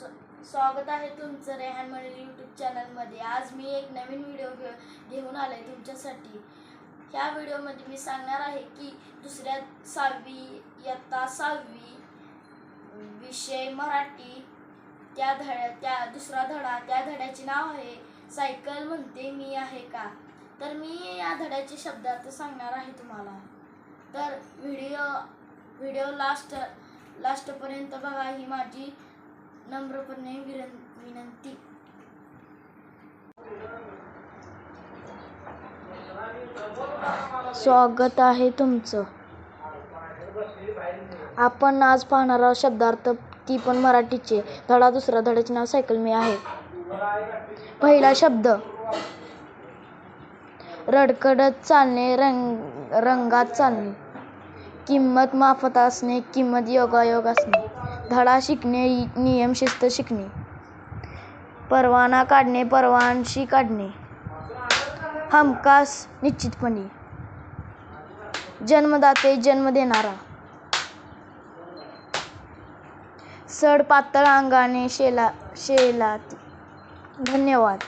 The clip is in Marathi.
स्वागत आहे तुमचं रेहान मडील यूट्यूब चॅनलमध्ये आज मी एक नवीन व्हिडिओ घे घेऊन आले तुमच्यासाठी. ह्या व्हिडिओमध्ये मी सांगणार आहे की दुसऱ्या सहावी इयत्ता सहावी विषय मराठी. त्या धड्या त्या दुसरा धडा त्या धड्याचे नाव आहे सायकल म्हणते मी आहे का? तर मी या धड्याचे शब्दार्थ सांगणार आहे तुम्हाला. तर व्हिडिओ व्हिडिओ लास्ट लास्टपर्यंत बघा ही माझी नम्रपणे विनंती स्वागत आहे तुमचं. आपण आज पाहणार आहोत शब्दार्थ ती पण मराठीचे धडा दुसरा धड्याचे नाव सायकल मी आहे. पहिला शब्द. रडकडत चालणे रंग रंगात चालणे. किंमत माफत असणे किंमत योगायोग असणे. धडा शिकणे नियम शिस्त शिकणे. परवाना काढणे परवानशी काढणे. हमखास निश्चितपणे. जन्मदाते जन्म देणारा. सड पातळ अंगाने शेला शेलाती. धन्यवाद.